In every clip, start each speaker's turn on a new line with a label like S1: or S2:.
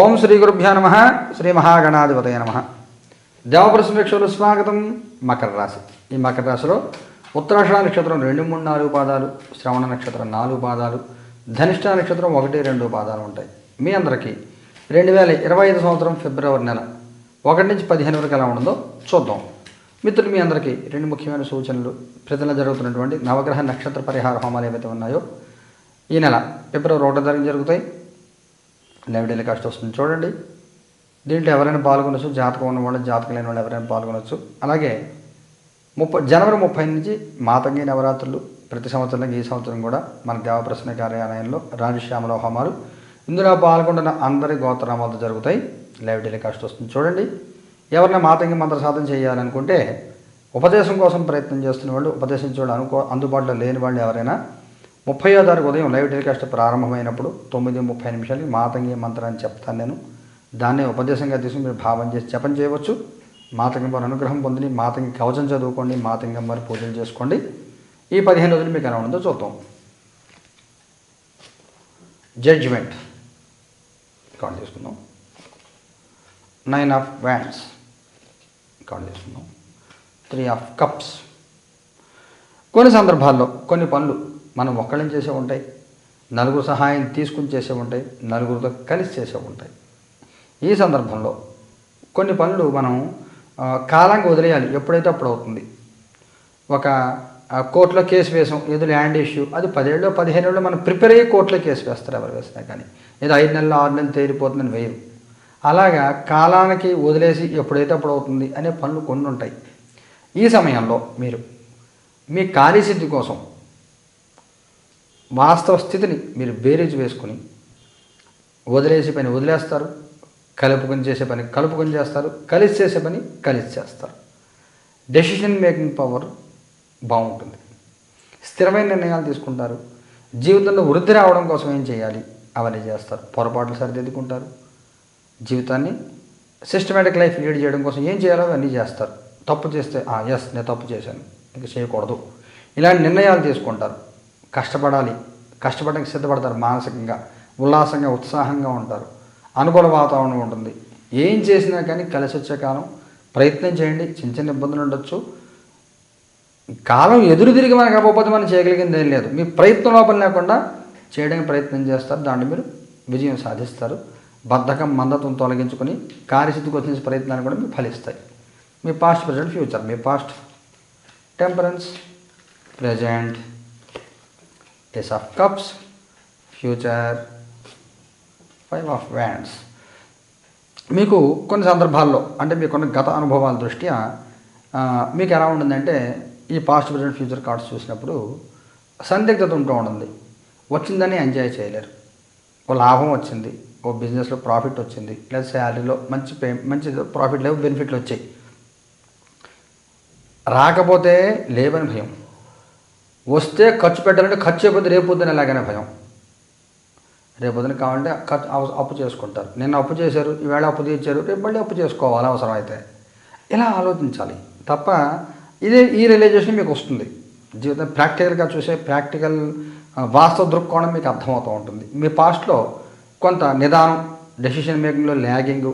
S1: ఓం శ్రీ గురుభ్యో నమ శ్రీ మహాగణాధిపతయ నమ. దేవప్రసంక్షలు స్వాగతం. మకర రాశి. ఈ మకర రాశిలో ఉత్తరాషాఢ నక్షత్రం రెండు మూడు నాలుగు పాదాలు శ్రవణ నక్షత్రం నాలుగు పాదాలు ధనిష్ట నక్షత్రం ఒకటి రెండు పాదాలు ఉంటాయి. మీ అందరికీ రెండు వేల ఇరవై ఐదు సంవత్సరం ఫిబ్రవరి నెల ఒకటి నుంచి పదిహేను వరకు ఎలా ఉండదో చూద్దాం. మిత్రులు మీ అందరికీ రెండు ముఖ్యమైన సూచనలు ప్రతి నెల జరుగుతున్నటువంటి నవగ్రహ నక్షత్ర పరిహార హోమాలు ఏవైతే ఉన్నాయో ఈ నెల ఫిబ్రవరి ఒకటో తారీఖు జరుగుతాయి. లైవ్ టెలికాస్ట్ వస్తుంది. చూడండి. దీంట్లో ఎవరైనా పాల్గొనొచ్చు జాతకం ఉన్న వాళ్ళు జాతకం లేని వాళ్ళు ఎవరైనా పాల్గొనవచ్చు అలాగే ముప్పై జనవరి ముప్పై నుంచి మాతంగి నవరాత్రులు ప్రతి సంవత్సరం ఈ సంవత్సరం కూడా మన దేవప్రసన్న కార్యాలయంలో రాజశ్యామల హోమాలు ఇందులో పాల్గొంటున్న అందరి గోత్రనామాలతో జరుగుతాయి. లైవ్ టెలికాస్ట్ వస్తుంది. చూడండి. ఎవరైనా మాతంగి మంత్ర సాధన చేయాలనుకుంటే ఉపదేశం కోసం ప్రయత్నం చేస్తున్న వాళ్ళు ఉపదేశించడం అనుకో అందుబాటులో లేని వాళ్ళు ఎవరైనా ముప్పయో తారీఖు ఉదయం లైవ్ టెలికాస్ట్ ప్రారంభమైనప్పుడు తొమ్మిది ముప్పై నిమిషాలకి మాతంగి మంత్రాన్ని చెప్తాను నేను. దాన్ని ఉపదేశంగా తీసుకుని మీరు భావం చేసి జపం చేయవచ్చు. మాతంగి వారి అనుగ్రహం పొందిని మాతంగి కవచం చదువుకోండి మాతంగం వారి పూజలు చేసుకోండి. ఈ పదిహేను రోజులు మీకు ఎలా ఉందో చూద్దాం. జడ్జిమెంట్ కౌంట్ చేసుకుందాం. నైన్ ఆఫ్ వ్యాండ్స్ కౌంట్ చేసుకుందాం. త్రీ ఆఫ్ కప్స్ కొన్ని సందర్భాల్లో కొన్ని పనులు మనం ఒక్కళ్ళని చేసే ఉంటాయి. నలుగురు సహాయం తీసుకుని చేసే ఉంటాయి. నలుగురితో కలిసి చేసే ఉంటాయి. ఈ సందర్భంలో కొన్ని పనులు మనం కాలంగా కాలానికి వదిలేయాలి. ఎప్పుడైతే అప్పుడు అవుతుంది. ఒక కోర్టులో కేసు వేసాం. ఏదో ల్యాండ్ ఇష్యూ. అది పదేళ్ళు పదిహేనేళ్ళు మనం ప్రిపేర్ అయ్యి కోర్టులో కేసు వేస్తారు ఎవరు వేసినా కానీ. ఏదో ఐదు నెలలు ఆరు నెలలు తేలిపోతుందని వేయరు. అలాగా కాలానికి వదిలేసి ఎప్పుడైతే అప్పుడు అవుతుంది అనే పనులు కొన్ని ఉంటాయి. ఈ సమయంలో మీరు మీ కార్యసిద్ధి కోసం వాస్తవ స్థితిని మీరు బేరీజ్ వేసుకుని వదిలేసే పని వదిలేస్తారు కలుపుకొని చేసే పని కలుపుకొని చేస్తారు కలిసి చేసే పని కలిసి చేస్తారు. డెసిషన్ మేకింగ్ పవర్ బాగుంటుంది. స్థిరమైన నిర్ణయాలు తీసుకుంటారు. జీవితంలో వృద్ధి రావడం కోసం ఏం చేయాలి? అవన్నీ చేస్తారు. పొరపాట్లు సరిదిద్దుకుంటారు. జీవితాన్ని సిస్టమేటిక్ లైఫ్ లీడ్ చేయడం కోసం ఏం చేయాలో అవన్నీ చేస్తారు. తప్పు చేస్తే ఎస్ నేను తప్పు చేశాను. ఇంకా చేయకూడదు. ఇలాంటి నిర్ణయాలు తీసుకుంటారు. కష్టపడాలి. కష్టపడడానికి సిద్ధపడతారు మానసికంగా ఉల్లాసంగా ఉత్సాహంగా ఉంటారు. అనుకూల వాతావరణం ఉంటుంది. ఏం చేసినా కానీ కలిసి వచ్చే కాలం. ప్రయత్నం చేయండి. చిన్న చిన్న ఇబ్బందులు ఉండొచ్చు. కాలం ఎదురు తిరిగి మనకు అవ్వకపోతే మనం చేయగలిగింది ఏం లేదు. మీ ప్రయత్నం లోపల లేకుండా చేయడానికి ప్రయత్నం చేస్తారు. దాన్ని మీరు విజయం సాధిస్తారు. బద్ధకం మందత్వం తొలగించుకొని కార్యసిద్ధికి వచ్చిన ప్రయత్నాలు కూడా మీకు ఫలిస్తాయి. మీ past present future. Me past temperance present. Ace of cups future five of wands మీకు కొన్ని సందర్భాల్లో అంటే మీకున్న గత అనుభవాల దృష్ట్యా మీకు ఎలా ఉంటుందంటే ఈ పాస్ట్ ప్రజెంట్ ఫ్యూచర్ కార్డ్స్ చూసినప్పుడు సందిగ్ధత ఉంటూ ఉంటుంది. వచ్చిందని ఎంజాయ్ చేయలేరు. ఓ లాభం వచ్చింది ఓ బిజినెస్లో ప్రాఫిట్ వచ్చింది లేదా శాలరీలో మంచి పే మంచి ప్రాఫిట్ లేవు బెనిఫిట్లు వచ్చాయి. రాకపోతే లేవని భయం. వస్తే ఖర్చు పెట్టాలంటే ఖర్చు అయిపోతే రేపు పొద్దున ఎలాగైనా భయం. రేపు పొద్దున కావాలంటే ఖర్చు అప్పు చేసుకుంటారు. నిన్న అప్పు చేశారు ఈవేళ అప్పు తీర్చారు రేపు మళ్ళీ అప్పు చేసుకోవాలి అవసరం అయితే ఇలా ఆలోచించాలి. తప్ప ఇదే ఈ రియలైజేషన్ మీకు వస్తుంది. జీవితం ప్రాక్టికల్గా చూసే ప్రాక్టికల్ వాస్తవ దృక్కోణం మీకు అర్థమవుతూ ఉంటుంది. మీ పాస్ట్లో కొంత నిదానం డెసిషన్ మేకింగ్లో ల్యాగింగ్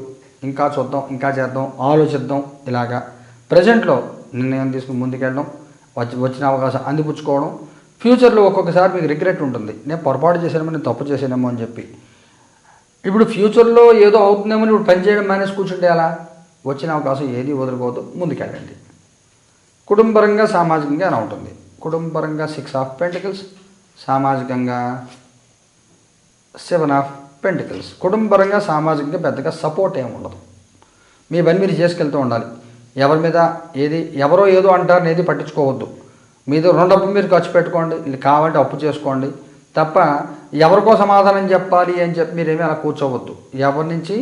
S1: ఇంకా చూద్దాం ఇంకా చేద్దాం ఆలోచిద్దాం ఇలాగా. ప్రజెంట్లో నిర్ణయం తీసుకుని ముందుకెళ్ళడం వచ్చి వచ్చిన అవకాశం అందిపుచ్చుకోవడం. ఫ్యూచర్లో ఒక్కొక్కసారి మీకు రిగ్రెట్ ఉంటుంది. నేను పొరపాటు చేశానేమో నేను తప్పు చేశానేమో అని చెప్పి. ఇప్పుడు ఫ్యూచర్లో ఏదో అవుతుందేమో ఇప్పుడు పని చేయడం మేనేజ్ కూర్చుంటే అలా వచ్చిన అవకాశం ఏది వదులుకోవద్దు ముందుకెళ్ళండి. కుటుంబపరంగా సామాజికంగా అలా ఉంటుంది? కుటుంబపరంగా సిక్స్ ఆఫ్ పెంటికల్స్ సామాజికంగా సెవెన్ ఆఫ్ పెంటికల్స్ కుటుంబపరంగా సామాజికంగా పెద్దగా సపోర్ట్ ఏమి ఉండదు. మీ పని మీరు చేసుకెళ్తూ ఉండాలి. ఎవరి మీద ఏది ఎవరో ఏదో అంటారని ఏది పట్టించుకోవద్దు. మీద రెండు డబ్బు మీరు ఖర్చు పెట్టుకోండి ఇది కావాలంటే అప్పు చేసుకోండి. తప్ప ఎవరికో సమాధానం చెప్పాలి అని చెప్పి మీరేమీ అలా కూర్చోవద్దు. ఎవరి నుంచి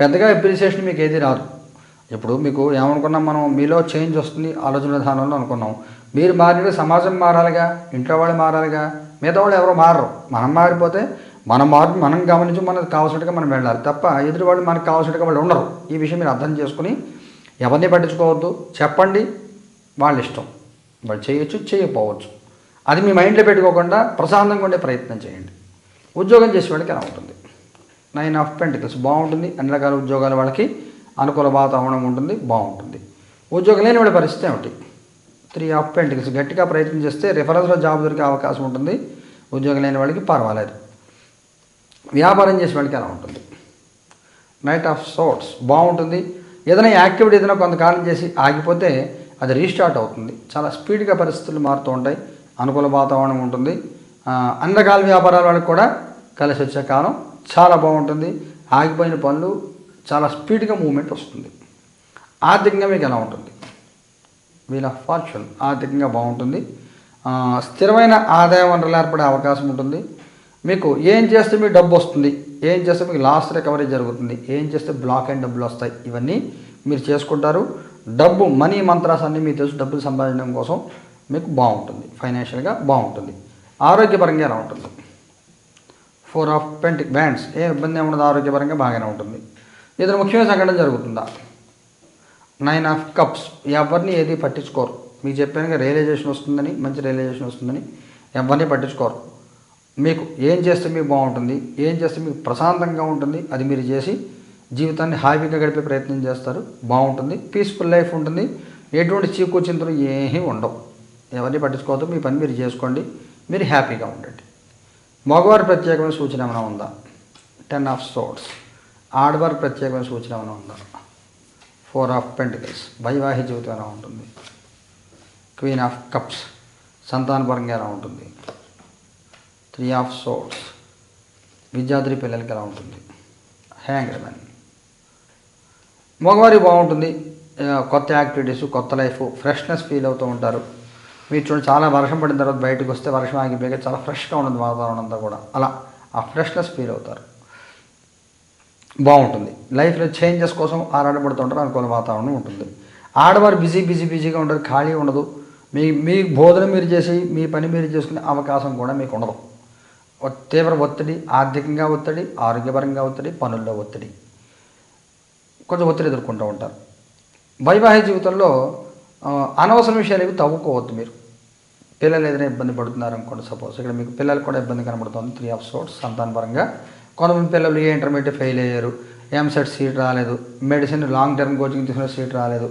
S1: పెద్దగా అప్రిసియేషన్ మీకు ఏది రాదు. ఇప్పుడు మీకు ఏమనుకున్నాం మనం మీలో చేంజ్ వస్తుంది ఆలోచన విధానంలో అనుకున్నాం. మీరు మారినట్టు సమాజం మారాలిగా ఇంట్లో వాళ్ళు మారాలిగా మిగతా వాళ్ళు ఎవరో మారరు. మనం మారిపోతే మనం మారు మనం గమనించి మనకు కావాల్సినట్టుగా మనం వెళ్ళాలి. తప్ప ఎదుటి వాళ్ళు మనకు కావాల్సినట్టుగా వాళ్ళు ఉండరు. ఈ విషయం మీరు అర్థం చేసుకుని ఎవరిని పట్టించుకోవద్దు. చెప్పండి. వాళ్ళ ఇష్టం వాళ్ళు చేయొచ్చు చేయకపోవచ్చు. అది మీ మైండ్లో పెట్టుకోకుండా ప్రశాంతంగా ఉండే ప్రయత్నం చేయండి. ఉద్యోగం చేసే వాళ్ళకి ఎలా ఉంటుంది. నైన్ ఆఫ్ పెంటికల్స్ బాగుంటుంది. అన్ని రకాల ఉద్యోగాల వాళ్ళకి అనుకూల వాతావరణం ఉంటుంది. బాగుంటుంది. ఉద్యోగం లేని వాళ్ళ పరిస్థితి ఏమిటి? త్రీ ఆఫ్ పెంటికల్స్ గట్టిగా ప్రయత్నం చేస్తే రిఫరెన్స్లో జాబ్ దొరికే అవకాశం ఉంటుంది. ఉద్యోగం లేని వాళ్ళకి పర్వాలేదు. వ్యాపారం చేసే వాళ్ళకి ఎలా ఉంటుంది. నైట్ ఆఫ్ సోట్స్ బాగుంటుంది. ఏదైనా యాక్టివిటీ ఏదైనా కొంతకాలం చేసి ఆగిపోతే అది రీస్టార్ట్ అవుతుంది. చాలా స్పీడ్గా పరిస్థితులు మారుతూ ఉంటాయి. అనుకూల వాతావరణం ఉంటుంది. అన్ని రకాల వ్యాపారాల వాళ్ళకి కూడా కలిసి వచ్చే కాలం చాలా బాగుంటుంది. ఆగిపోయిన పనులు చాలా స్పీడ్గా మూమెంట్ వస్తుంది. ఆర్థికంగా మీకు ఎలా ఉంటుంది? వీల్ ఆఫ్ ఫార్చ్యూన్ ఆర్థికంగా బాగుంటుంది. స్థిరమైన ఆదాయ వనరులు ఏర్పడే అవకాశం ఉంటుంది. మీకు ఏం చేస్తే మీకు డబ్బు వస్తుంది? ఏం చేస్తే మీకు లాస్ట్ రికవరీ జరుగుతుంది ఏం చేస్తే బ్లాక్ అండ్ డబ్బులు వస్తాయి ఇవన్నీ మీరు చేసుకుంటారు. డబ్బు మనీ మంత్రాస్ అన్నీ మీకు తెలుసు డబ్బులు సంపాదించడం కోసం మీకు బాగుంటుంది ఫైనాన్షియల్గా బాగుంటుంది ఆరోగ్యపరంగా ఎలా ఉంటుంది. ఫోర్ ఆఫ్ పెంట్ బ్యాండ్స్ ఏ ఇబ్బంది ఏమి ఉండదు ఆరోగ్యపరంగా బాగానే ఉంటుంది. ఏదైనా ముఖ్యమైన సంఘటన జరుగుతుందా? నైన్ ఆఫ్ కప్స్ ఎవరిని ఏది పట్టించుకోరు. మీకు చెప్పాను రియలైజేషన్ వస్తుందని మంచి రియలైజేషన్ వస్తుందని ఎవరిని పట్టించుకోరు. మీకు ఏం చేస్తే మీకు బాగుంటుంది ఏం చేస్తే మీకు ప్రశాంతంగా ఉంటుంది అది మీరు చేసి జీవితాన్ని హ్యాపీగా గడిపే ప్రయత్నం చేస్తారు బాగుంటుంది పీస్ఫుల్ లైఫ్ ఉంటుంది ఎటువంటి చీకు చింతలు ఏమీ ఉండవు. ఎవరిని పట్టించుకోవద్దు మీ పని మీరు చేసుకోండి మీరు హ్యాపీగా ఉండండి. మగవారి ప్రత్యేకమైన సూచన ఏమైనా ఉందా? టెన్ ఆఫ్ సోర్స్ ఆడవారి ప్రత్యేకమైన సూచన ఏమైనా ఉందా? ఫోర్ ఆఫ్ పెంటికల్స్ వైవాహిక జీవితం ఎలా ఉంటుంది? క్వీన్ ఆఫ్ కప్స్ సంతానపరంగా ఎలా ఉంటుంది? త్రీ ఆఫ్ సోర్స్ విద్యార్థి పిల్లలకి ఎలా ఉంటుంది? హ్యాంగ్ మ్యాన్ మగవారి బాగుంటుంది. కొత్త యాక్టివిటీస్ కొత్త లైఫ్ ఫ్రెష్నెస్ ఫీల్ అవుతూ ఉంటారు. మీరు చూడండి చాలా వర్షం పడిన తర్వాత బయటకు వస్తే వర్షం ఆగిపోయాక చాలా ఫ్రెష్గా ఉంటుంది వాతావరణం అంతా కూడా. అలా ఆ ఫ్రెష్నెస్ ఫీల్ అవుతారు. బాగుంటుంది. లైఫ్లో చేంజెస్ కోసం ఆరాటపడుతుంటారు అనుకూల వాతావరణం ఉంటుంది. ఆడవారు బిజీ బిజీ బిజీగా ఉంటారు ఖాళీ ఉండదు. మీ మీ బోధన మీరు చేసి మీ పని మీరు చేసుకునే అవకాశం కూడా మీకు ఉండదు. తీవ్ర ఒత్తిడి ఆర్థికంగా ఒత్తిడి ఆరోగ్యపరంగా ఒత్తిడి పనుల్లో ఒత్తిడి. కొంచెం ఒత్తిడి ఎదుర్కొంటూ ఉంటారు. వైవాహిక జీవితంలో అనవసర విషయాలు ఏవి తవ్వుకోవద్దు మీరు. పిల్లలు ఏదైనా ఇబ్బంది పడుతున్నారు అనుకోండి సపోజ్ ఇక్కడ మీకు పిల్లలు కూడా ఇబ్బంది కనబడుతుంది త్రీ ఆఫ్ సోర్స్ సంతానపరంగా కొంతమంది పిల్లలు ఏ ఇంటర్మీడియట్ ఫెయిల్ అయ్యారు ఎంసెట్ సీట్ రాలేదు మెడిసిన్ లాంగ్ టర్మ్ కోచింగ్ తీసుకున్న సీట్ రాలేదు.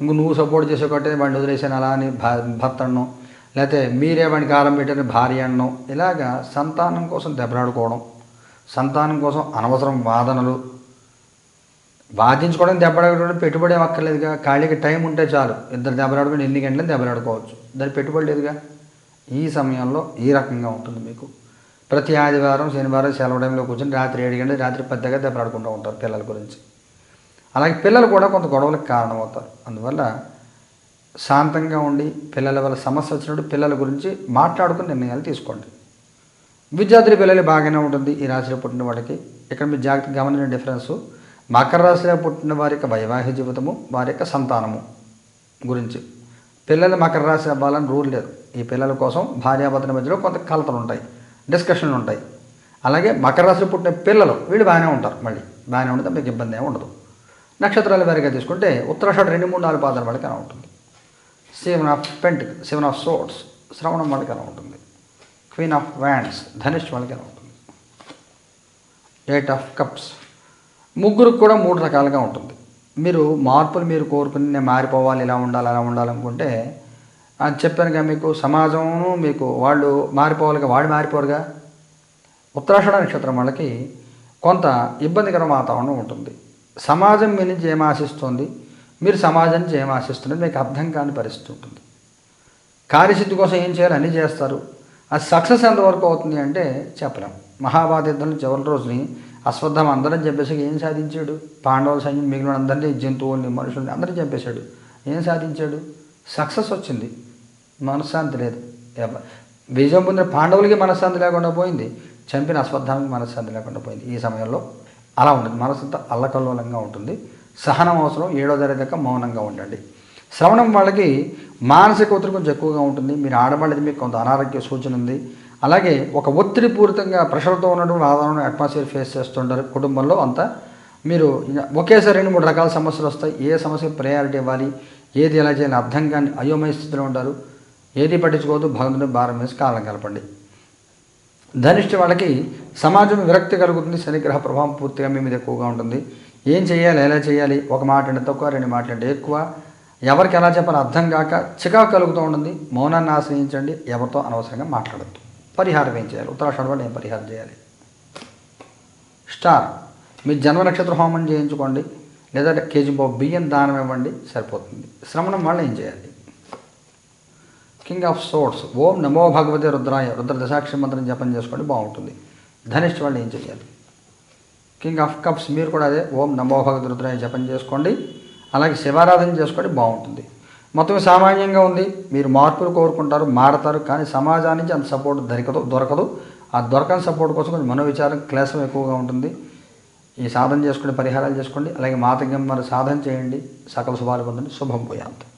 S1: ఇంక నువ్వు సపోర్ట్ చేసే కొట్టే వాడిని వదిలేసాను అలా అని భా భర్తను లేకపోతే మీరే వాడికి కాలం పెట్టిన భార్య అనడం ఇలాగా సంతానం కోసం దెబ్బలాడుకోవడం సంతానం కోసం అనవసరం వాదనలు వాదించుకోవడం దెబ్బలాడుకోవడం పెట్టుబడి ఏమక్కర్లేదుగా ఖాళీకి టైం ఉంటే చాలు. ఇద్దరు దెబ్బలాడుకుని ఎన్ని గంటలు దెబ్బలాడుకోవచ్చు. దాని పెట్టుబడి లేదుగా? ఈ సమయంలో ఈ రకంగా ఉంటుంది మీకు. ప్రతి ఆదివారం శనివారం సెలవు టైంలో కూర్చొని రాత్రి ఏడు గంటలు రాత్రి పెద్దగా దెబ్బలాడుకుంటూ ఉంటారు పిల్లల గురించి. అలాగే పిల్లలు కూడా కొంత గొడవలకు కారణమవుతారు. అందువల్ల శాంతంగా ఉండి పిల్లల వల్ల సమస్య వచ్చినప్పుడు పిల్లల గురించి మాట్లాడుకుని నిర్ణయాలు తీసుకోండి. విద్యార్థుల పిల్లలు బాగానే ఉంటుంది ఈ రాశిలో పుట్టిన వాడికి ఇక్కడ మీరు జాగ్రత్తగా గమనించిన డిఫరెన్స్. మకర రాశిలో పుట్టిన వారి యొక్క వైవాహిక జీవితము వారి యొక్క సంతానము గురించి. పిల్లలు మకర రాశి అవ్వాలని రూల్ లేదు. ఈ పిల్లల కోసం భార్యాభర్తల మధ్యలో కొంత కలతలు ఉంటాయి డిస్కషన్లు ఉంటాయి. అలాగే మకర రాశిలో పుట్టిన పిల్లలు వీళ్ళు బాగానే ఉంటారు మళ్ళీ. బాగానే ఉంటుంది మీకు ఇబ్బంది ఏమి ఉండదు. నక్షత్రాల వారిగా తీసుకుంటే ఉత్తరాషాఢ రెండు మూడు నాలుగు పాదాల వాళ్ళకి అలా ఉంటుంది. Seven of pentacles seven of swords శ్రవణం వాళ్ళకి ఎలా ఉంటుంది? క్వీన్ ఆఫ్ వ్యాండ్స్ ధనుష్ వాళ్ళకి ఎలా ఉంటుంది? ఎయిట్ ఆఫ్ కప్స్ ముగ్గురికి కూడా మూడు రకాలుగా ఉంటుంది. మీరు మార్పులు మీరు కోరుకుని నేను మారిపోవాలి ఇలా ఉండాలి అలా ఉండాలనుకుంటే అది చెప్పానుగా మీకు సమాజం మీకు వాళ్ళు మారిపోవాలిగా వాళ్ళు మారిపోరుగా? ఉత్తరాషణ నక్షత్రం వాళ్ళకి కొంత ఇబ్బందికర వాతావరణం ఉంటుంది. సమాజం మీ నుంచి ఏం ఆశిస్తుంది? మీరు సమాజం నుంచి ఏం ఆశిస్తున్నది మీకు అర్థం కాని పరిస్థితి ఉంటుంది. కార్యసిద్ధి కోసం ఏం చేయాలి? అన్నీ చేస్తారు. ఆ సక్సెస్ ఎంతవరకు అవుతుంది అంటే చెప్పలేం. మహాభారత యుద్ధంలో చివరి రోజుని అశ్వత్థం అందరం చెప్పేసి ఏం సాధించాడు? పాండవుల సైన్యం మిగిలిన అందరినీ జంతువుల్ని మనుషుల్ని అందరినీ చంపేశాడు ఏం సాధించాడు? సక్సెస్ వచ్చింది. మనశ్శాంతి లేదు. విజయం పొందిన పాండవులకి మనశ్శాంతి లేకుండా పోయింది. చంపిన అశ్వత్థానికి మనశ్శాంతి లేకుండా పోయింది. ఈ సమయంలో అలా ఉంటుంది. మనసంతా అల్లకల్లోలంగా ఉంటుంది. సహనం అవసరం ఏడో తరగతి దాకా మౌనంగా ఉండండి. శ్రవణం వాళ్ళకి మానసిక ఒత్తిడి కొంచెం ఎక్కువగా ఉంటుంది. మీరు ఆడవాళ్ళది మీకు కొంత అనారోగ్య సూచన ఉంది. అలాగే ఒక ఒత్తిడి పూరితంగా ప్రెషర్తో ఉన్నటువంటి వాతావరణం అట్మాస్ఫియర్ ఫేస్ చేస్తుంటారు. కుటుంబంలో అంతా మీరు ఒకేసారి రెండు మూడు రకాల సమస్యలు వస్తాయి. ఏ సమస్యకు ప్రయారిటీ ఇవ్వాలి? ఏది ఎలా చేయాలి అర్థం కాని అయోమయ స్థితిలో ఉంటారు. ఏది పట్టించుకోవద్దు? భగవంతుని భారం వేసి కాలం కలపండి. ధనిష్ట వాళ్ళకి సమాజం విరక్తి కలుగుతుంది. శనిగ్రహ ప్రభావం పూర్తిగా మీ మీద ఎక్కువగా ఉంటుంది. ఏం చేయాలి ఎలా చేయాలి ఒక మాట అంటే తక్కువ రెండు మాటలు అంటే ఎక్కువ. ఎవరికి ఎలా చెప్పాలో అర్థం కాక చికాకు కలుగుతూ ఉంటుంది. మౌనాన్ని ఆశ్రయించండి. ఎవరితో అనవసరంగా మాట్లాడద్దు. పరిహారం ఏం చేయాలి? ఉత్తరాషాఢ వాళ్ళు ఏం పరిహారం చేయాలి? స్టార్ మీ జన్మ నక్షత్ర హోమం చేయించుకోండి. లేదా కేజీ బాబు బియ్యం దానం ఇవ్వండి. సరిపోతుంది. శ్రమణం వాళ్ళు ఏం చేయాలి? కింగ్ ఆఫ్ సోర్ట్స్ ఓం నమో భగవతి రుద్రాయ రుద్ర దశాక్షి మంత్రం జపం చేసుకోండి. బాగుంటుంది. ధనిష్ఠ వాళ్ళు ఏం చేయాలి కింగ్ ఆఫ్ కప్స్ మీరు కూడా అదే ఓం నమో భగవతి జపం చేసుకోండి. అలాగే శివారాధన చేసుకోండి బాగుంటుంది. మొత్తం సామాన్యంగా ఉంది. మీరు మార్పులు కోరుకుంటారు మారతారు కానీ సమాజానికి అంత సపోర్ట్ దొరకదు దొరకదు. ఆ దొరకని సపోర్ట్ కోసం కొంచెం మనోవిచారం క్లేశం ఎక్కువగా ఉంటుంది. ఈ సాధన చేసుకోండి పరిహారాలు చేసుకోండి. అలాగే మాతగం మరి సాధన చేయండి. సకల శుభాలు పొందండి. శుభం పోయాంత